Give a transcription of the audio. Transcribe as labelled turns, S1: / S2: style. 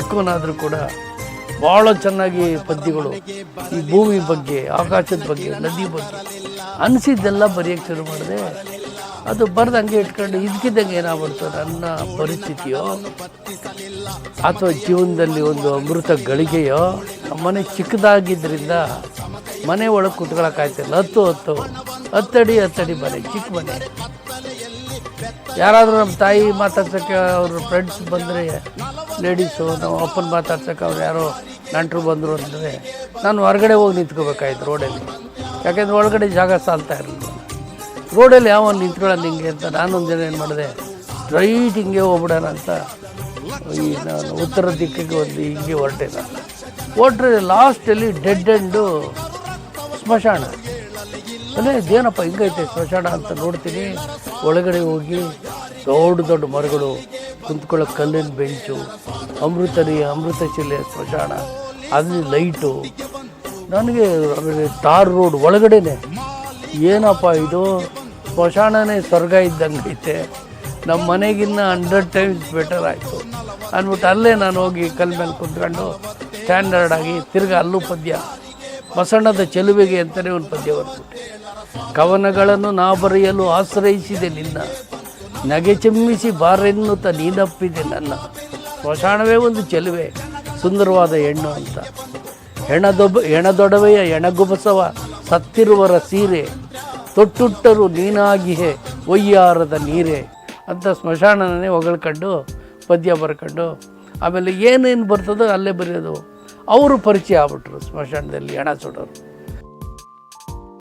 S1: ಚಿಕ್ಕವನಾದರೂ ಕೂಡ ಭಾಳ ಚೆನ್ನಾಗಿ ಪದ್ಯಗಳು ಈ ಭೂಮಿ ಬಗ್ಗೆ, ಆಕಾಶದ ಬಗ್ಗೆ, ನದಿ ಬಗ್ಗೆ ಅನಿಸಿದ್ದೆಲ್ಲ ಬರೆಯೋಕ್ಕೆ ಶುರು ಮಾಡಿದೆ. ಅದು ಬರ್ದು ಹಂಗೆ ಇಟ್ಕೊಂಡು ಇದ್ಕಿದ್ದಂಗೆ ಏನಾಗ್ಬಿಡ್ತು ನನ್ನ ಪರಿಸ್ಥಿತಿಯೋ, ಅಥವಾ ಜೀವನದಲ್ಲಿ ಒಂದು ಅಮೃತ ಗಳಿಗೆಯೋ ಮನೆ ಚಿಕ್ಕದಾಗಿದ್ದರಿಂದ ಮನೆ ಒಳಗೆ ಕುತ್ಕೊಳ್ಳೋಕ್ಕಾಯ್ತಿಲ್ಲ ಹತ್ತು ಹತ್ತು, ಹತ್ತಡಿ ಹತ್ತಡಿ ಮನೆ, ಚಿಕ್ಕ ಮನೆ. ಯಾರಾದರೂ ನಮ್ಮ ತಾಯಿ ಮಾತಾಡ್ಸೋಕ್ಕೆ ಅವ್ರ ಫ್ರೆಂಡ್ಸ್ ಬಂದರೆ ಲೇಡೀಸು ನಾವು ಅಪ್ಪನ ಮಾತಾಡ್ಸೋಕೆ ಅವ್ರು ಯಾರೋ ನೆಂಟರು ಬಂದರು ಅಂದರೆ ನಾನು ಹೊರಗಡೆ ಹೋಗಿ ನಿಂತ್ಕೋಬೇಕಾಯ್ತು ರೋಡಲ್ಲಿ ಯಾಕೆಂದ್ರೆ ಒಳಗಡೆ ಜಾಗ ಸಾಲ್ತಾ ಇರಲಿಲ್ಲ. ರೋಡಲ್ಲಿ ಯಾವ ನಿಂತ್ಕೊಳ್ಳೋದು ಹಿಂಗೆ ಅಂತ ನಾನೊಂದು ಜನ ಏನು ಮಾಡಿದೆ ಸ್ಟ್ರೈಟ್ ಹಿಂಗೆ ಹೋಗ್ಬಿಡೋಣ ಅಂತ ಈ ನಾನು ಉತ್ತರ ದಿಕ್ಕಿಗೆ ಒಂದು ಹಿಂಗೆ ಹೊರಟೆ ನಾನು. ಹೊರಟ್ರೆ ಲಾಸ್ಟಲ್ಲಿ ಡೆಡ್ ಎಂಡು ಸ್ಮಶಾನ. ಅಲ್ಲೇ ಇದೇನಪ್ಪ, ಹಿಂಗೈತೆ ಸ್ಮಶಾನ ಅಂತ ನೋಡ್ತೀನಿ. ಒಳಗಡೆ ಹೋಗಿ ದೊಡ್ಡ ದೊಡ್ಡ ಮರಗಳು, ಕುಂತ್ಕೊಳ್ಳೋ ಕಲ್ಲಿನ ಬೆಂಚು ಅಮೃತನಿ ಅಮೃತ ಶಿಲೆ ಸ್ಮಶಾನ ಅಲ್ಲಿ ಲೈಟು. ನನಗೆ ಆಮೇಲೆ ಟಾರ್ ರೋಡ್ ಒಳಗಡೆನೆ. ಏನಪ್ಪ ಇದು? ಸ್ಮಶಾನನೇ ಸ್ವರ್ಗ ಇದ್ದಂಗೆ ಐತೆ ನಮ್ಮ ಮನೆಗಿನ್ನ ಹಂಡ್ರೆಡ್ ಟೈಮ್ಸ್ ಬೆಟರ್ ಆಯಿತು. ಅಂದ್ಬಿಟ್ಟು ಅಲ್ಲೇ ನಾನು ಹೋಗಿ ಕಲ್ ಮೇಲೆ ಕುತ್ಕೊಂಡು ಸ್ಟ್ಯಾಂಡರ್ಡ್ ಆಗಿ ತಿರ್ಗಾ ಅಲ್ಲೂ ಪದ್ಯ. ಬಸಣ್ಣದ ಚೆಲುವಿಗೆ ಅಂತಲೇ ಒಂದು ಪದ್ಯ ಬರ್ಬಿಟ್ಟೆ ಕವನಗಳನ್ನು ನಾ ಬರೆಯಲು ಆಶ್ರಯಿಸಿದೆ ನಿನ್ನ ನಗೆ ಚೆಮ್ಮಿಸಿ ಬಾರೆನ್ನುತ್ತ ನೀನಪ್ಪಿದೆ ನನ್ನ. ಸ್ಮಶಾನವೇ ಒಂದು ಚೆಲುವೆ, ಸುಂದರವಾದ ಹೆಣ್ಣು ಅಂತ. ಹೆಣದೊಬ್ಬ ಹೆಣದೊಡವೆಯ ಹೆಣಗುಬಸವ ಸತ್ತಿರುವರ ಸೀರೆ, ತೊಟ್ಟುಟ್ಟರು ನೀನಾಗಿಯೇ ಒಯ್ಯಾರದ ನೀರೆ ಅಂತ ಸ್ಮಶಾನನೇ ಹೊಗಳ್ಕೊಂಡು, ಪದ್ಯ ಬರ್ಕೊಂಡು, ಆಮೇಲೆ ಏನೇನು ಬರ್ತದೋ ಅಲ್ಲೇ ಬರೆಯೋದು. ಅವರು ಪರಿಚಯ ಆಗ್ಬಿಟ್ರು ಸ್ಮಶಾನದಲ್ಲಿ ಹೆಣ ಸುಡೋರು.